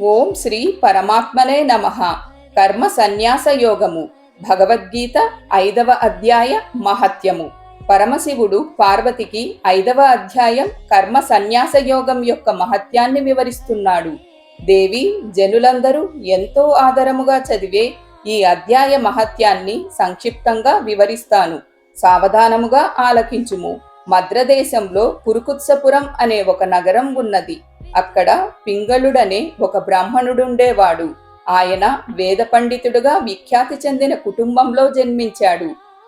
ఓం శ్రీ పరమాత్మనే నమ. కర్మ సన్యాస యోగము. భగవద్గీత ఐదవ అధ్యాయ మహత్యము. పరమశివుడు పార్వతికి ఐదవ అధ్యాయం కర్మ సన్యాస యోగం యొక్క మహత్యాన్ని వివరిస్తున్నాడు. దేవి జనులందరూ ఎంతో ఆదరముగా చదివే ఈ అధ్యాయ మహత్యాన్ని సంక్షిప్తంగా వివరిస్తాను. సావధానముగా ఆలకించుము. మద్రదేశంలో కురుకుత్సపురం అనే ఒక నగరం ఉన్నది. అక్కడ పింగళుడనే ఒక బ్రాహ్మణుడుండేవాడు. ఆయన వేద పండితుడుగా విఖ్యాతి చెందిన కుటుంబంలో జన్మించాడు.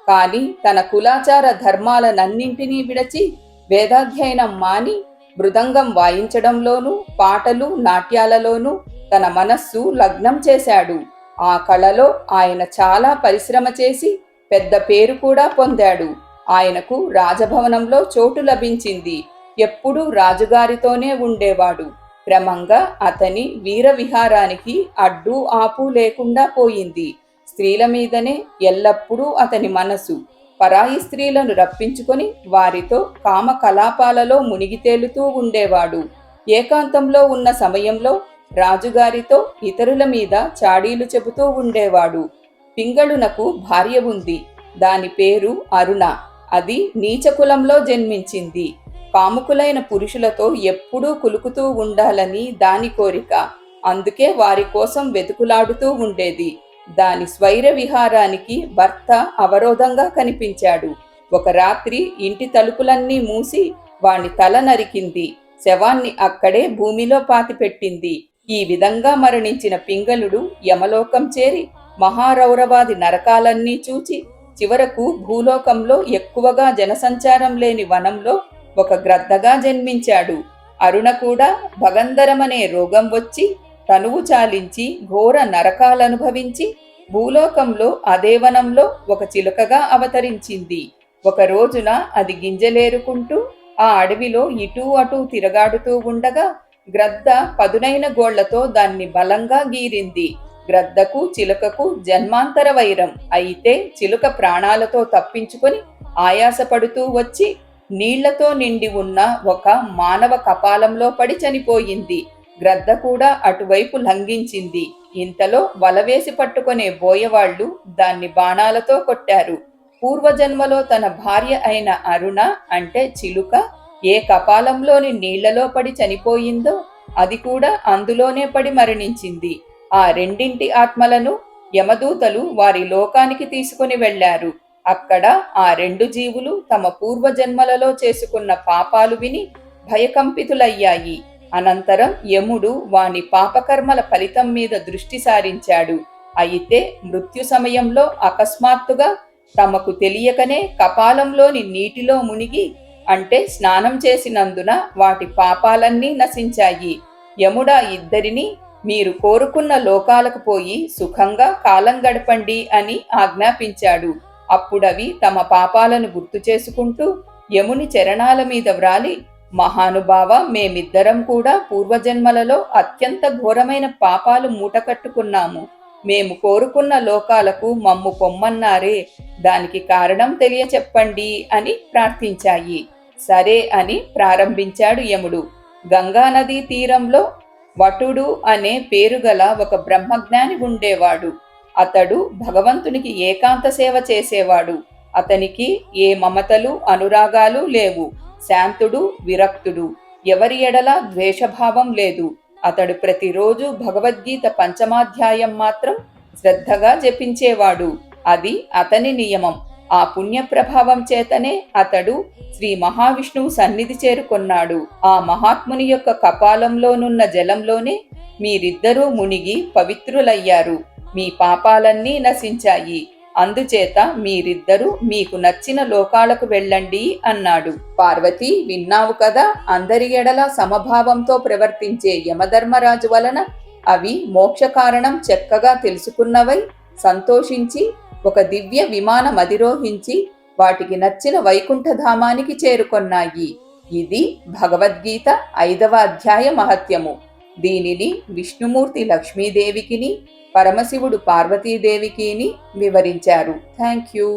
కాని తన కులాచార ధర్మాలనన్నింటినీ విడచి వేదాధ్యయనం మాని మృదంగం వాయించడంలోనూ పాటలు నాట్యాలలోనూ తన మనస్సు లగ్నం చేశాడు. ఆ కళలో ఆయన చాలా పరిశ్రమ చేసి పెద్ద పేరు కూడా పొందాడు. ఆయనకు రాజభవనంలో చోటు లభించింది. ఎప్పుడూ రాజుగారితోనే ఉండేవాడు. క్రమంగా అతని వీర విహారానికి అడ్డు ఆపు లేకుండా పోయింది. స్త్రీల మీదనే ఎల్లప్పుడూ అతని మనసు. పరాయి స్త్రీలను రప్పించుకొని వారితో కామ కలాపాలలో మునిగి తేలుతూ ఉండేవాడు. ఏకాంతంలో ఉన్న సమయంలో రాజుగారితో ఇతరుల మీద చాడీలు చెబుతూ ఉండేవాడు. పింగళునకు భార్య ఉంది. దాని పేరు అరుణ. అది నీచకులంలో జన్మించింది. కాముకులైన పురుషులతో ఎప్పుడూ కులుకుతూ ఉండాలని దాని కోరిక. అందుకే వారి కోసం వెతుకులాడుతూ ఉండేది. దాని స్వైర విహారానికి భర్త అవరోధంగా కనిపించాడు. ఒక రాత్రి ఇంటి తలుపులన్నీ మూసి వాణ్ణి తల నరికింది. శవాన్ని అక్కడే భూమిలో పాతిపెట్టింది. ఈ విధంగా మరణించిన పింగళుడు యమలోకం చేరి మహారౌరవాది నరకాలన్నీ చూచి చివరకు భూలోకంలో ఎక్కువగా జనసంచారం లేని వనంలో ఒక గ్రద్దగా జన్మించాడు. అరుణ కూడా భగంధరమనే రోగం వచ్చి తనువు చాలించి ఘోర నరకాలనుభవించి భూలోకంలో అదేవనంలో ఒక చిలుకగా అవతరించింది. ఒక రోజున అది గింజలేరుకుంటూ ఆ అడవిలో ఇటూ అటూ తిరగాడుతూ ఉండగా గ్రద్ద పదునైన గోళ్ళతో దాన్ని బలంగా గీరింది. గ్రద్దకు చిలుకకు జన్మాంతర వైరం. అయితే చిలుక ప్రాణాలతో తప్పించుకొని ఆయాసపడుతూ వచ్చి నీళ్ళతో నిండి ఉన్న ఒక మానవ కపాలంలో పడి చనిపోయింది. గ్రద్ద కూడా అటువైపు లంఘించింది. ఇంతలో వలవేసి పట్టుకునే బోయవాళ్ళు దాన్ని బాణాలతో కొట్టారు. పూర్వజన్మలో తన భార్య అయిన అరుణ అంటే చిలుక ఏ కపాలంలోని నీళ్ళలో పడి చనిపోయిందో అది కూడా అందులోనే పడి మరణించింది. ఆ రెండింటి ఆత్మలను యమదూతలు వారి లోకానికి తీసుకుని వెళ్ళారు అక్కడ ఆ రెండు జీవులు తమ పూర్వజన్మలలో చేసుకున్న పాపాలు విని భయకంపితులయ్యాయి. అనంతరం యముడు వాని పాపకర్మల ఫలితం మీద దృష్టి సారించాడు. అయితే మృత్యు సమయంలో అకస్మాత్తుగా తమకు తెలియకనే కపాలంలోని నీటిలో మునిగి అంటే స్నానం చేసినందున వాటి పాపాలన్నీ నశించాయి. యముడా ఇద్దరిని మీరు కోరుకున్న లోకాలకు పోయి సుఖంగా కాలం గడపండి అని ఆజ్ఞాపించాడు. అప్పుడవి తమ పాపాలను గుర్తు చేసుకుంటూ యముని చరణాల మీద వ్రాలి మహానుభావ మేమిద్దరం కూడా పూర్వజన్మలలో అత్యంత ఘోరమైన పాపాలు మూటకట్టుకున్నాము మేము కోరుకున్న లోకాలకు మమ్ము పొమ్మన్నారే దానికి కారణం తెలియచెప్పండి అని ప్రార్థించాయి. సరే అని ప్రారంభించాడు యముడు. గంగానదీ తీరంలో వటుడు అనే పేరుగల ఒక బ్రహ్మజ్ఞాని ఉండేవాడు. అతడు భగవంతునికి ఏకాంత సేవ చేసేవాడు. అతనికి ఏ మమతలు అనురాగాలు లేవు. శాంతుడు విరక్తుడు. ఎవరి ఎడల ద్వేషభావం లేదు. అతడు ప్రతిరోజు భగవద్గీత పంచమాధ్యాయం మాత్రం శ్రద్ధగా జపించేవాడు. అది అతని నియమం. ఆ పుణ్య ప్రభావం చేతనే అతడు శ్రీ మహావిష్ణువు సన్నిధి చేరుకొన్నాడు. ఆ మహాత్ముని యొక్క కపాలంలోనున్న జలంలోనే మీరిద్దరూ మునిగి పవిత్రులయ్యారు. మీ పాపాలన్నీ నశించాయి. అందుచేత మీరిద్దరూ మీకు నచ్చిన లోకాలకు వెళ్ళండి అన్నాడు. పార్వతి విన్నావు కదా అందరి ఎడల సమభావంతో ప్రవర్తించే యమధర్మరాజు వలన అవి మోక్ష కారణం చక్కగా తెలుసుకున్నవై సంతోషించి ఒక దివ్య విమానం అధిరోహించి వాటికి నచ్చిన వైకుంఠధామానికి చేరుకొన్నాయి. ఇది భగవద్గీత ఐదవ అధ్యాయ మహత్యము. దీనిని విష్ణుమూర్తి లక్ష్మీదేవికిని పరమశివుడు పార్వతీదేవికిని వివరించారు. Thank you